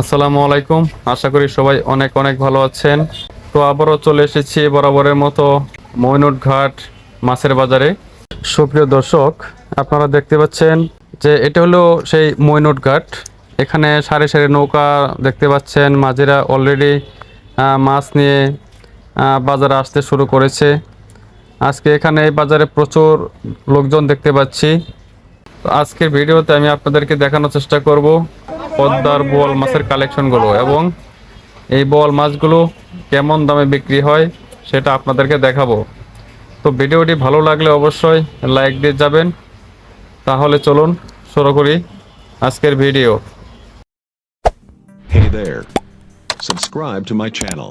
আসসালামু আলাইকুম। আশা করি সবাই অনেক অনেক ভালো আছেন। তো আবারও চলে এসেছি বরাবরের মতো মইনুট ঘাট মাছের বাজারে। সুপ্রিয় দর্শক, আপনারা দেখতে পাচ্ছেন যে এটা হলো সেই মইনুট ঘাট এখানে সারি সারি নৌকা দেখতে পাচ্ছেন। মাঝিরা অলরেডি মাছ নিয়ে বাজারে আসতে শুরু করেছে। আজকে এখানে এই বাজারে প্রচুর লোকজন দেখতে পাচ্ছি। আজকের ভিডিওতে আমি আপনাদেরকে দেখানোর চেষ্টা করব। পদ্মার বোয়াল মাছের কালেকশনগুলো এবং এই বোয়াল মাছগুলো কেমন দামে বিক্রি হয় সেটা আপনাদেরকে দেখাবো তো ভিডিওটি ভালো লাগলে অবশ্যই লাইক দিয়ে যাবেন তাহলে চলুন শুরু করি আজকের video Hey there. Subscribe to my channel.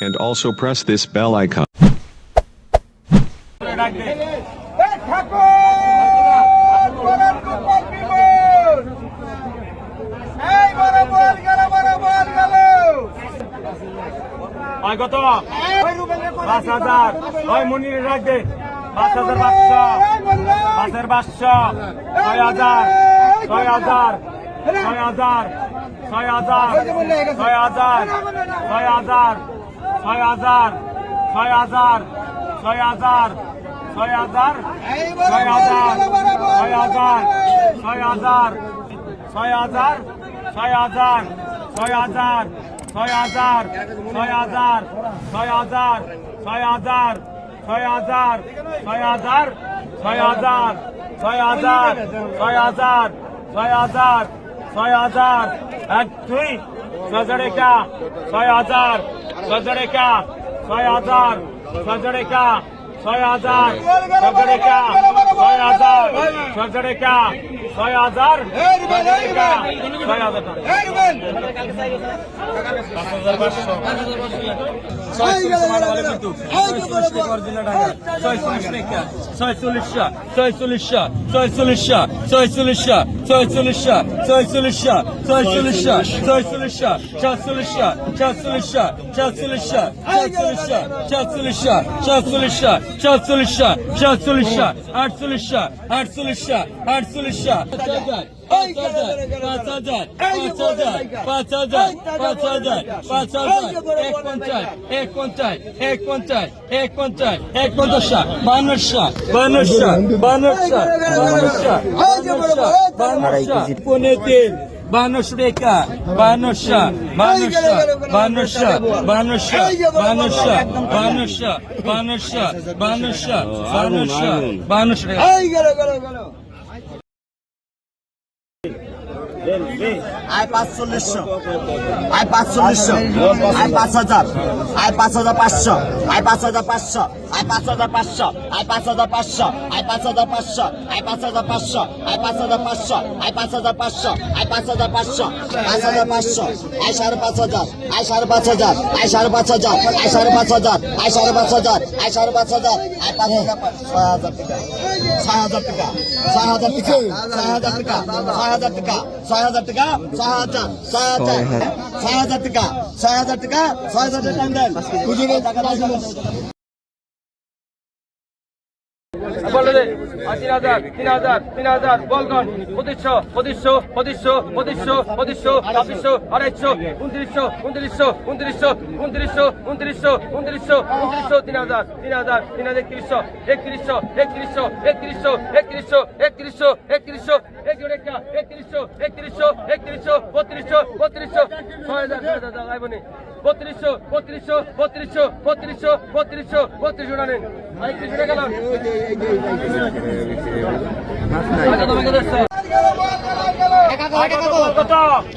And also press this bell icon. হয় কত পাঁচ হাজার হয় মনির রাখবে পাঁচ হাজার পাঁচশো পাঁচের পাঁচশো ছয় হাজার ছয় হাজার ছয় হাজার ছয় হাজার ছয় হাজার ছয় হাজার ছয় হাজার ছয় হাজার ছয় হাজার ছয় হাজার ছয় হাজার ছয় হাজার ছয় হাজার ছয় হাজার ছয় হাজার ছয় হাজার ছয় হাজার ছয় হাজার ছয় হাজার ছয় হাজার ছয় হাজার ছয় হাজার ছয় হাজার ছয় হাজার ছয় হাজার ছয় হাজার ছয় হাজার এক দুই একা ছয় হাজার একা ছয় হাজার হাজার ছয় হাজার ছয় ছয় হাজার একা ছয় হাজার ছয়চল্লিশশো ছয়চল্লিশশো ছয়চল্লিশশো ছয়চল্লিশশো ছয়চল্লিশশো টাকা এই রুবেল ছয়চল্লিশা ছয়চল্লিশা ছয়চল্লিশা ছয়চল্লিশা ছয়চল্লিশা ছয়চল্লিশা ছয়চল্লিশা ছয়চল্লিশা সাতচল্লিশা সাতচল্লিশা সাতচল্লিশা সাতচল্লিশা সাতচল্লিশা আটচল্লিশা আটচল্লিশা পাঁচ হাজার পাঁচ হাজার পাঁচ হাজার পাঁচ হাজার পাঁচ হাজার এক পঞ্চাশ এক পঞ্চাশ এক পঞ্চাশ এক পঞ্চাশ এক পঞ্চাশা বানশা বানশা বানশা বানশা বানশা বানশা পনে তিন বানশো রেখা বানশা বানশা বানশা বানশা বানশা বানশা বানশা বানশা বানশা বানশা আয় পাঁচচল্লিশশো আয় পাঁচচল্লিশশো আয় পাঁচ হাজার আয় পাঁচ হাজার পাঁচশো আয় পাঁচ হাজার পাঁচশো আয় পাঁচ হাজার পাঁচশো আয় পাঁচ হাজার পাঁচশো আয় পাঁচ হাজার পাঁচশো আয় পাঁচ হাজার পাঁচশো আয় পাঁচ হাজার পাঁচশো আয় পাঁচ হাজার পাঁচশো আয় পাঁচ হাজার পাঁচশো পাঁচ হাজার পাঁচশো আয় সাড়ে পাঁচ হাজার আয় সাড়ে পাঁচ হাজার আয় সাড়ে পাঁচ হাজার আয় সাড়ে পাঁচ হাজার আয় সাড়ে পাঁচ হাজার আয় সাড়ে পাঁচ হাজার আয় পাঁচ হাজার ছয় হাজার ছয় হাজার টাকা ছয় হাজার টাকা ছয় হাজার টাকা ছয় হাজার টাকা ছয় হাজার টাকা ছয় হাজার ছয় হাজার ছয় হাজার টাকা ছয় হাজার টাকা ছয় হাজার টাকা হুজুরের টাকা বলে দে আর তিন হাজার তিন হাজার তিন হাজার বলগন পঁচিশশো পঁচিশশো পঁচিশশো পঁচিশশো পঁচিশশো ছাব্বিশশো আড়াইশো উনত্রিশশো উনত্রিশশো উনত্রিশশো উনত্রিশশো উনত্রিশশো উনত্রিশশো উনত্রিশশো তিন হাজার তিন হাজার তিন হাজার একত্রিশশো একত্রিশশো একত্রিশশো একত্রিশশো একত্রিশশো একত্রিশশো একত্রিশশো একত্রিশশো একত্রিশশো একত্রিশশো বত্রিশশো বত্রিশশো ছয় হাজার ছয় হাজার বত্রিশশো বত্রিশশো বত্রিশশো বত্রিশশো বত্রিশশো বত্রিশশো টানেন ভাই কিছুটা গেল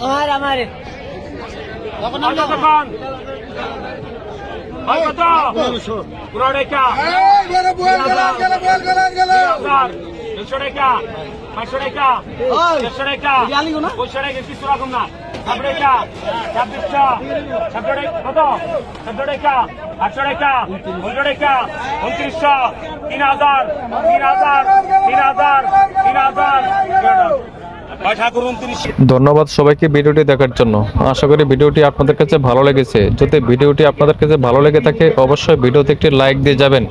আমার আমার। দোকান ভাই কত পুরো টাকা দুশো টাকা পাঁচশো টাকা কিছু রকম না। সাত টাকা ছাব্বিশশো কত? সাতশো টাকা আটশো টাকা পনেরো টাকা উনত্রিশশো তিন হাজার তিন হাজার তিন হাজার তিন হাজার ধন্যবাদ সবাইকে ভিডিওটি দেখার জন্য। আশা করি ভিডিওটি আপনাদের কাছে ভালো লেগেছে। যদি ভিডিওটি আপনাদের কাছে ভালো লেগে থাকে অবশ্যই ভিডিওতে একটি লাইক দিয়ে যাবেন।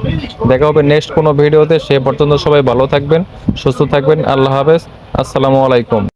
দেখা হবে নেক্সট কোনো ভিডিওতে। সে পর্যন্ত সবাই ভালো থাকবেন সুস্থ থাকবেন। আল্লাহ হাফেজ। আসসালামু আলাইকুম।